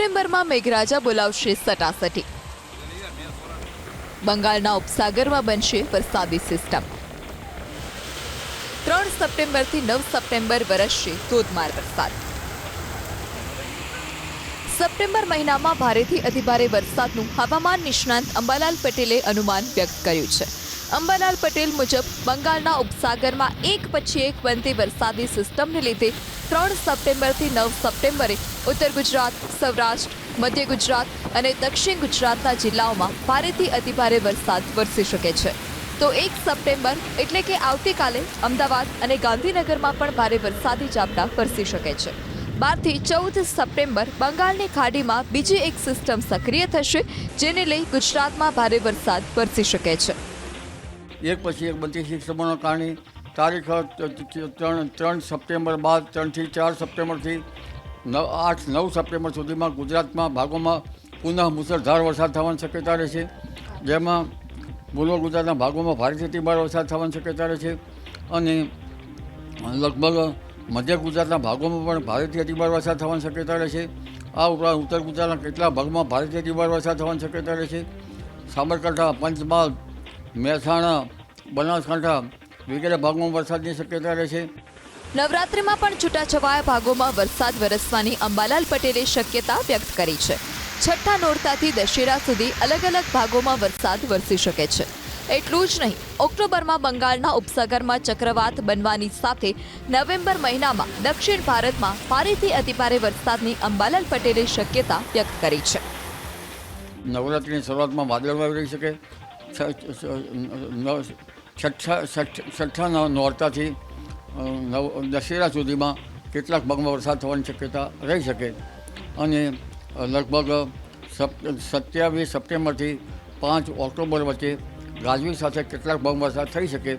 સપ્ટેમ્બરમાં મેઘરાજા બોલાવશે સટાસટી. બંગાળના ઉપસાગરમાં બનશે વરસાદી સિસ્ટમ. ત્રણ સપ્ટેમ્બરથી નવ સપ્ટેમ્બર વરસશે ધોધમાર વરસાદ. સપ્ટેમ્બર મહિનામાં ભારેથી અતિભારે વરસાદનું હવામાન નિષ્ણાંત અંબાલાલ પટેલે અનુમાન વ્યક્ત કર્યું છે. અંબાલાલ પટેલ મુજબ બંગાળના ઉપસાગરમાં એક પછી એક બનતી વરસાદી સિસ્ટમને લીધે ત્રણ સપ્ટેમ્બરથી નવ સપ્ટેમ્બરે ઉત્તર ગુજરાત, સૌરાષ્ટ્ર, મધ્ય ગુજરાત અને દક્ષિણ ગુજરાતના જિલ્લાઓમાં ભારેથી અતિભારે વરસાદ વરસી શકે છે. તો એક સપ્ટેમ્બર એટલે કે આવતીકાલે અમદાવાદ અને ગાંધીનગરમાં પણ ભારે વરસાદી ઝાપટા વરસી શકે છે. બારથી ચૌદ સપ્ટેમ્બર બંગાળની ખાડીમાં બીજી એક સિસ્ટમ સક્રિય થશે, જેને લઈ ગુજરાતમાં ભારે વરસાદ વરસી શકે છે. એક પછી એક બધી સિસ્ટમોના કારણે તારીખ ત્રણ ત્રણ સપ્ટેમ્બર બાદ, ત્રણથી ચાર સપ્ટેમ્બરથી નવ, આઠ, નવ સપ્ટેમ્બર સુધીમાં ગુજરાતમાં ભાગોમાં પુનઃ મુસળધાર વરસાદ થવાની શક્યતા રહેશે જેમાં પૂર્વ ગુજરાતના ભાગોમાં ભારેથી અતિભાર વરસાદ થવાની શક્યતા રહેશે અને લગભગ મધ્ય ગુજરાતના ભાગોમાં પણ ભારેથી અતિભાર વરસાદ થવાની શક્યતા રહેશે આ ઉપરાંત ઉત્તર ગુજરાતના કેટલાક ભાગમાં ભારેથી અતિભાર વરસાદ થવાની શક્યતા રહેશે સાબરકાંઠા, પંચમહાલ મહેસાણા બનાસકાંઠા વગેરે ભાગોમાં વરસાદની શક્યતા રહેશે નવરાત્રિમાં પણ છૂટાછવાયા ભાગોમાં વરસાદ વરસવાની અંબાલાલ પટેલે શક્યતા વ્યક્ત કરી છે. છઠ્ઠા નોરતાથી દશેરા સુધી અલગ અલગ ભાગોમાં વરસાદ વરસી શકે છે. એટલું જ નહીં ઓક્ટોબરમાં બંગાળના ઉપસાગરમાં ચક્રવાત બનવાની સાથે નવેમ્બર મહિનામાં દક્ષિણ ભારતમાં ભારેથી અતિભારે વરસાદની અંબાલાલ પટેલે શક્યતા વ્યક્ત કરી છે. નવરાત્રિની શરૂઆતમાં વાદળવાયુ રહી શકે. છ- છ- છઠ્ઠા છઠ્ઠ- નોરતાથી નવ દશેરા સુધીમાં કેટલાક ભાગમાં વરસાદ થવાની શક્યતા રહી શકે. અને લગભગ સત્યાવીસ સપ્ટેમ્બરથી પાંચ ઓક્ટોબર વચ્ચે ગાજવી સાથે કેટલાક ભાગમાં વરસાદ થઈ શકે.